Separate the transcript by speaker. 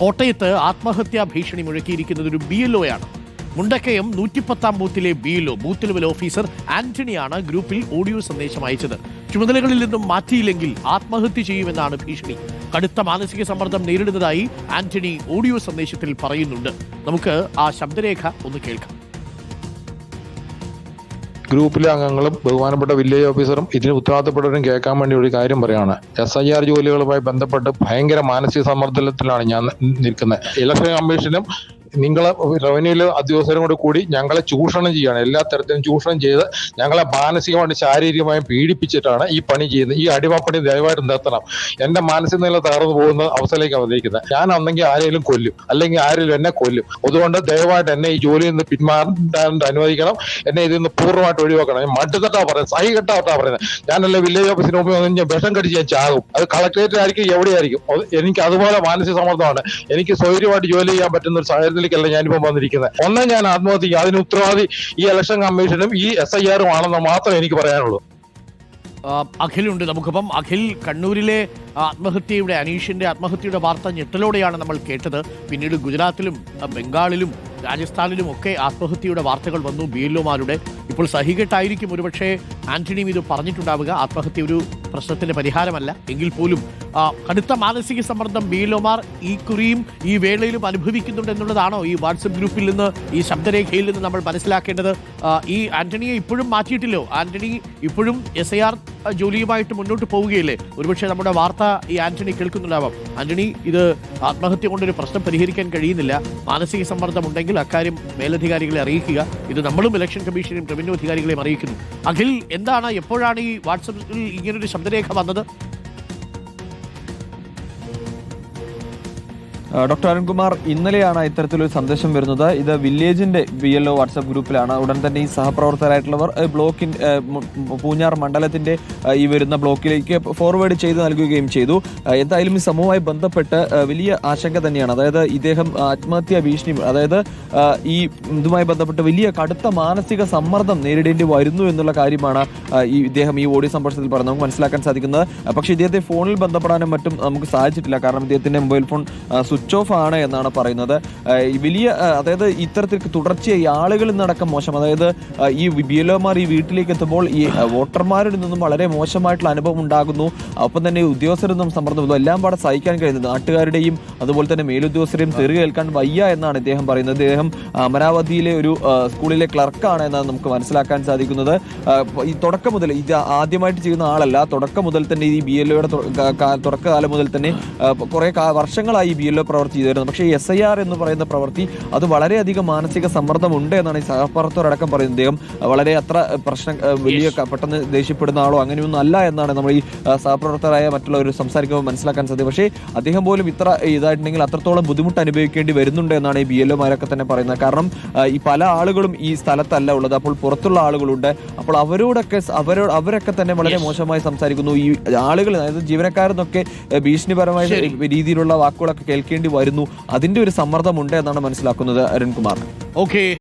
Speaker 1: കോട്ടയത്ത് ആത്മഹത്യാ ഭീഷണി മുഴക്കിയിരിക്കുന്നത് ഒരു ബി എൽ ഒ ആണ് മുണ്ടക്കയം നൂറ്റിപ്പത്താം ബൂത്തിലെ B L O booth level officer ആന്റണിയാണ് ഗ്രൂപ്പിൽ ഓഡിയോ സന്ദേശം അയച്ചത്. ചുമതലകളിൽ നിന്നും മാറ്റിയില്ലെങ്കിൽ ആത്മഹത്യ ചെയ്യുമെന്നാണ് ഭീഷണി. കടുത്ത മാനസിക സമ്മർദ്ദം നേരിടുന്നതായി ആന്റണി ഓഡിയോ സന്ദേശത്തിൽ പറയുന്നുണ്ട്. നമുക്ക് ആ ശബ്ദരേഖ ഒന്ന് കേൾക്കാം.
Speaker 2: ഗ്രൂപ്പിലെ അംഗങ്ങളും ബഹുമാനപ്പെട്ട വില്ലേജ് ഓഫീസറും ഇതിന് ഉത്തരവാദിത്തപ്പെട്ടവരും കേൾക്കാൻ വേണ്ടി ഒരു കാര്യം പറയാണ് എസ് ഐ ആർ ജോലികളുമായി ബന്ധപ്പെട്ട് ഭയങ്കര മാനസിക സമ്മർദ്ദത്തിലാണ് ഞാൻ നിൽക്കുന്നത്. ഇലക്ഷൻ കമ്മീഷനും നിങ്ങളെ റവന്യൂയിലെ ഉദ്യോഗസ്ഥരും കൂടി കൂടി ഞങ്ങളെ ചൂഷണം ചെയ്യുകയാണ്. എല്ലാ തരത്തിലും ചൂഷണം ചെയ്ത് ഞങ്ങളെ മാനസികമായും ശാരീരികമായും പീഡിപ്പിച്ചിട്ടാണ് ഈ പണി ചെയ്യുന്നത്. ഈ അടിമപ്പണി ദയവായിട്ട് നിർത്തണം. എന്റെ മാനസിക നില തകർന്നു പോകുന്ന അവസ്ഥയിലേക്ക് അവതരിക്കുന്നത് ഞാൻ അന്നെങ്കിൽ ആരെങ്കിലും കൊല്ലും. അല്ലെങ്കിൽ ആരെങ്കിലും എന്നെ കൊല്ലും. അതുകൊണ്ട് ദയവായിട്ട് എന്നെ ഈ ജോലിയിൽ നിന്ന് പിന്മാറാൻ അനുവദിക്കണം. എന്നെ ഇതിൽ നിന്ന് പൂർണമായിട്ട് ഒഴിവാക്കണം. ഞാൻ മട്ടുതട്ടാ പറയുന്നത്. സൈ കെട്ടാട്ടാ പറയുന്നത്. ഞാനല്ല വില്ലേജ് ഓഫീസിന് മുമ്പ് വന്ന് ഞാൻ വിഷം കടിച്ച് ഞാൻ ചാകും. അത് കളക്ടറേറ്റ് ആയിരിക്കും എവിടെയായിരിക്കും? എനിക്ക് അതുപോലെ മാനസിക സമ്മർദ്ദമാണ്. എനിക്ക് സ്വൈര്യമായിട്ട് ജോലി ചെയ്യാൻ പറ്റുന്ന ഒരു സാഹചര്യത്തിലേക്കല്ല ഞാനിപ്പോൾ വന്നിരിക്കുന്നത്? ഒന്ന് ഞാൻ ആത്മഹത്യ അതിന് ഉത്തരവാദി ഈ ഇലക്ഷൻ കമ്മീഷനും ഈ എസ് ഐ ആറും ആണെന്ന് മാത്രമേ എനിക്ക് പറയാനുള്ളൂ.
Speaker 1: അഖിലുണ്ട് നമുക്കിപ്പം. അഖിൽ കണ്ണൂരിലെ ആത്മഹത്യയുടെ അനീഷിന്റെ ആത്മഹത്യയുടെ വാർത്ത ഞെട്ടലോടെയാണ് നമ്മൾ കേട്ടത്. പിന്നീട് ഗുജറാത്തിലും ബംഗാളിലും രാജസ്ഥാനിലും ഒക്കെ ആത്മഹത്യയുടെ വാർത്തകൾ വന്നു. ബി എൽഒമാരുടെ ഇപ്പോൾ സഹികെട്ടായിരിക്കും ഒരുപക്ഷെ ആന്റണിയും ഇത് പറഞ്ഞിട്ടുണ്ടാവുക. ആത്മഹത്യ ഒരു പ്രശ്നത്തിന്റെ പരിഹാരമല്ല. എങ്കിൽ പോലും കടുത്ത മാനസിക സമ്മർദ്ദം ബീലോമാർ ഈ കുറിയും ഈ വേളയിലും അനുഭവിക്കുന്നുണ്ട് എന്നുള്ളതാണോ ഈ വാട്സപ്പ് ഗ്രൂപ്പിൽ നിന്ന് ഈ ശബ്ദരേഖയിൽ നിന്ന് നമ്മൾ മനസ്സിലാക്കേണ്ടത്? ഈ ആന്റണിയെ ഇപ്പോഴും മാറ്റിയിട്ടില്ലോ. ആന്റണി ഇപ്പോഴും എസ് ഐ ആർ ജോലിയുമായിട്ട് മുന്നോട്ട് പോവുകയല്ലേ? ഒരുപക്ഷെ നമ്മുടെ വാർത്ത ഈ ആന്റണി കേൾക്കുന്നുണ്ടാവാം. ആന്റണി ഇത് ആത്മഹത്യ കൊണ്ടൊരു പ്രശ്നം പരിഹരിക്കാൻ കഴിയുന്നില്ല. മാനസിക സമ്മർദ്ദം ഉണ്ടെങ്കിൽ അക്കാര്യം മേലധികാരികളെ അറിയിക്കുക. ഇത് നമ്മളും ഇലക്ഷൻ കമ്മീഷനെയും റവന്യൂ അധികാരികളെയും അറിയിക്കുന്നു. അഖിൽ എന്താണ് എപ്പോഴാണ് ഈ വാട്സപ്പിൽ ഇങ്ങനൊരു ശബ്ദരേഖ വന്നത്?
Speaker 3: ഡോക്ടർ അരുൺകുമാർ ഇന്നലെയാണ് ഇത്തരത്തിലൊരു സന്ദേശം വരുന്നത്. ഇത് വില്ലേജിന്റെ ബി എൽ ഒ വാട്സ്ആപ്പ് ഗ്രൂപ്പിലാണ്. ഉടൻ തന്നെ ഈ സഹപ്രവർത്തകരായിട്ടുള്ളവർ ബ്ലോക്കിന്റെ പൂഞ്ഞാർ മണ്ഡലത്തിന്റെ ഈ വരുന്ന ബ്ലോക്കിലേക്ക് ഫോർവേഡ് ചെയ്ത് നൽകുകയും ചെയ്തു. എന്തായാലും ഈ സമൂഹമായി ബന്ധപ്പെട്ട് വലിയ ആശങ്ക തന്നെയാണ്. അതായത് ഇദ്ദേഹം ആത്മഹത്യാ ഭീഷണി അതായത് ഈ ഇതുമായി ബന്ധപ്പെട്ട് വലിയ കടുത്ത മാനസിക സമ്മർദ്ദം നേരിടേണ്ടി വരുന്നു എന്നുള്ള കാര്യമാണ് ഈ ഇദ്ദേഹം ഈ ഓഡിയോ സംഭാഷണത്തിൽ പറഞ്ഞത്. നമുക്ക് മനസ്സിലാക്കാൻ സാധിക്കുന്നത്. പക്ഷേ ഇദ്ദേഹത്തെ ഫോണിൽ ബന്ധപ്പെടാനും മറ്റും നമുക്ക് സാധിച്ചിട്ടില്ല. കാരണം ഇദ്ദേഹത്തിന്റെ മൊബൈൽ ഫോൺ സ്വിച്ച് ഓഫ് ആണ് എന്നാണ് പറയുന്നത്. ഈ വലിയ അതായത് ഇത്തരത്തിൽ തുടർച്ചയായി ആളുകളിൽ നിന്നടക്കം മോശം അതായത് ഈ ബി എൽ ഒമാർ ഈ വീട്ടിലേക്ക് എത്തുമ്പോൾ ഈ വോട്ടർമാരിൽ നിന്നും വളരെ മോശമായിട്ടുള്ള അനുഭവം ഉണ്ടാകുന്നു. ഒപ്പം തന്നെ ഉദ്യോഗസ്ഥരിൽ നിന്നും സമ്മർദ്ദം എല്ലാം പാടെ സഹിക്കാൻ കഴിയുന്നത് നാട്ടുകാരുടെയും അതുപോലെ തന്നെ മേലുദ്യോഗസ്ഥരെയും തെറി കേൾക്കാൻ വയ്യ എന്നാണ് ഇദ്ദേഹം പറയുന്നത്. അദ്ദേഹം അമരാവതിയിലെ ഒരു സ്കൂളിലെ ക്ലർക്കാണ് എന്നാണ് നമുക്ക് മനസ്സിലാക്കാൻ സാധിക്കുന്നത്. ഈ തുടക്കം മുതൽ ഇത് ആദ്യമായിട്ട് ചെയ്യുന്ന ആളല്ല. തുടക്കം മുതൽ തന്നെ ഈ ബി എൽ ഒയുടെ തുടക്കകാലം മുതൽ തന്നെ കുറേ വർഷങ്ങളായി ബി എൽ ഒ പ്രവൃത്തി ചെയ്തു വരുന്നത്. പക്ഷേ എസ് ഐ ആർ എന്ന് പറയുന്ന പ്രവൃത്തി അത് വളരെയധികം മാനസിക സമ്മർദ്ദം ഉണ്ട് എന്നാണ് ഈ സഹപ്രവർത്തകരടക്കം പറയുന്നത്. അദ്ദേഹം വളരെ അത്ര പ്രശ്നം വലിയ പെട്ടെന്ന് ദേഷ്യപ്പെടുന്ന ആളോ അങ്ങനെയൊന്നും അല്ല എന്നാണ് നമ്മൾ ഈ സഹപ്രവർത്തകരായ മറ്റുള്ളവർ സംസാരിക്കുമ്പോൾ മനസ്സിലാക്കാൻ സാധിക്കും. പക്ഷേ അദ്ദേഹം പോലും ഇത്ര ഇതായിട്ടുണ്ടെങ്കിൽ അത്രത്തോളം ബുദ്ധിമുട്ട് അനുഭവിക്കേണ്ടി വരുന്നുണ്ട് എന്നാണ് ഈ ബി എൽ ഒമാരൊക്കെ തന്നെ പറയുന്നത്. കാരണം ഈ പല ആളുകളും ഈ സ്ഥലത്തല്ല ഉള്ളത്. അപ്പോൾ പുറത്തുള്ള ആളുകളുണ്ട്. അപ്പോൾ അവരോടൊക്കെ അവരോട് അവരോ അവരൊക്കെ തന്നെ വളരെ മോശമായി സംസാരിക്കുന്നു. ഈ ആളുകൾ അതായത് ജീവനക്കാരെന്നൊക്കെ ഭീഷണിപരമായ രീതിയിലുള്ള വാക്കുകളൊക്കെ കേൾക്കേണ്ടി വരുന്നു. അതിന്റെ ഒരു സമ്മർദ്ദമുണ്ട് എന്നാണ് മനസ്സിലാക്കുന്നത് അരുൺകുമാർ.
Speaker 1: ഓക്കെ